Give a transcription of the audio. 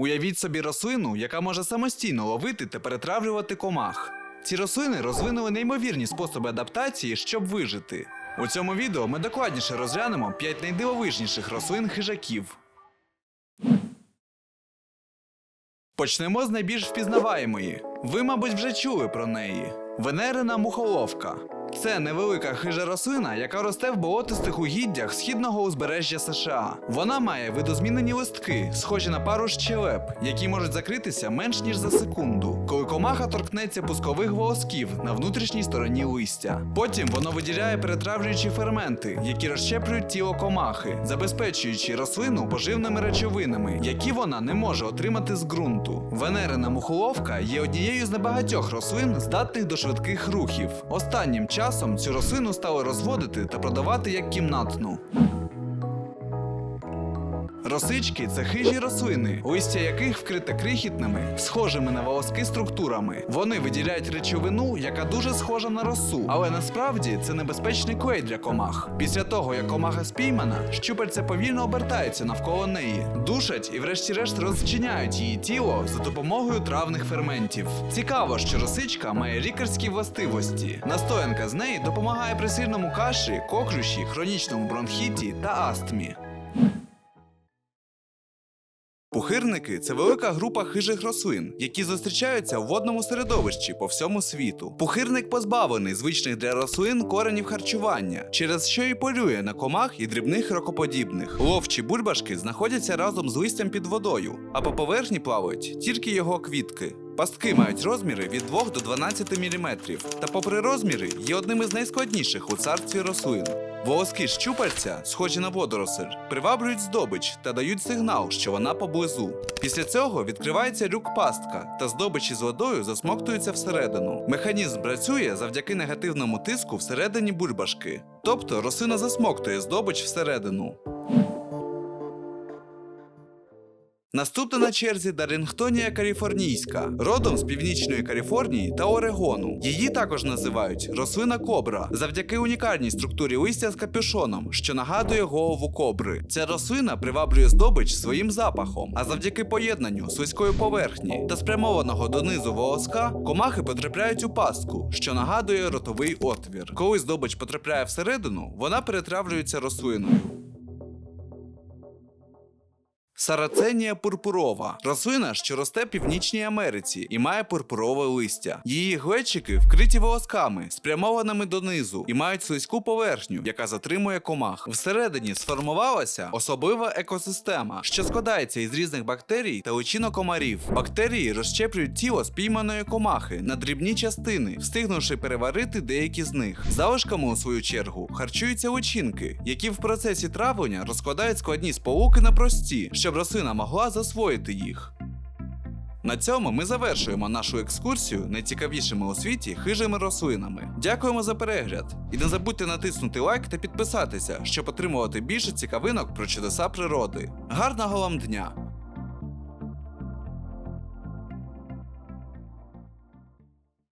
Уявіть собі рослину, яка може самостійно ловити та перетравлювати комах. Ці рослини розвинули неймовірні способи адаптації, щоб вижити. У цьому відео ми докладніше розглянемо 5 найдивовижніших рослин хижаків. Почнемо з найбільш впізнаваємої. Ви, мабуть, вже чули про неї. Венерина мухоловка. Це невелика хижа рослина, яка росте в болотистих угіддях східного узбережжя США. Вона має видозмінені листки, схожі на пару щелеп, які можуть закритися менш ніж за секунду, коли комаха торкнеться пускових волосків на внутрішній стороні листя. Потім воно виділяє перетравлюючі ферменти, які розщеплюють тіло комахи, забезпечуючи рослину поживними речовинами, які вона не може отримати з ґрунту. Венерина мухоловка є однією з небагатьох рослин, здатних до швидких рухів. Останнім часом цю рослину стали розводити та продавати як кімнатну. Росички це хижі рослини, листя яких вкрите крихітними, схожими на волоски структурами. Вони виділяють речовину, яка дуже схожа на росу, але насправді це небезпечний клей для комах. Після того, як комаха спіймана, щупальця повільно обертаються навколо неї, душать і, врешті-решт, розчиняють її тіло за допомогою травних ферментів. Цікаво, що росичка має лікарські властивості. Настоянка з неї допомагає при сильному каші, коклюші, хронічному бронхіті та астмі. Пухирники це велика група хижих рослин, які зустрічаються у водному середовищі по всьому світу. Пухирник позбавлений звичних для рослин коренів харчування, через що і полює на комах і дрібних ракоподібних. Ловчі бульбашки знаходяться разом з листям під водою, а по поверхні плавають тільки його квітки. Пастки мають розміри від 2 до 12 мм, та попри розміри є одним із найскладніших у царстві рослин. Волоски щупальця, схожі на водоросль, приваблюють здобич та дають сигнал, що вона поблизу. Після цього відкривається люк пастка, та здобич із водою засмоктується всередину. Механізм працює завдяки негативному тиску всередині бульбашки. Тобто рослина засмоктує здобич всередину. Наступна на черзі Дарингтонія каліфорнійська, родом з північної Каліфорнії та Орегону. Її також називають рослина кобра завдяки унікальній структурі листя з капюшоном, що нагадує голову кобри. Ця рослина приваблює здобич своїм запахом, а завдяки поєднанню слизької поверхні та спрямованого донизу волоска комахи потрапляють у пастку, що нагадує ротовий отвір. Коли здобич потрапляє всередину, вона перетравлюється рослиною. Сараценія пурпурова рослина, що росте в Північній Америці і має пурпурове листя. Її глечики вкриті волосками, спрямованими донизу, і мають слизьку поверхню, яка затримує комах. Всередині сформувалася особлива екосистема, що складається із різних бактерій та личинок комарів. Бактерії розщеплюють тіло спійманої комахи на дрібні частини, встигнувши переварити деякі з них. Залишками, у свою чергу, харчуються личинки, які в процесі травлення розкладають складні сполуки на прості, щоб рослина могла засвоїти їх. На цьому ми завершуємо нашу екскурсію найцікавішими у світі хижими рослинами. Дякуємо за перегляд! І не забудьте натиснути лайк та підписатися, щоб отримувати більше цікавинок про чудеса природи. Гарного вам дня!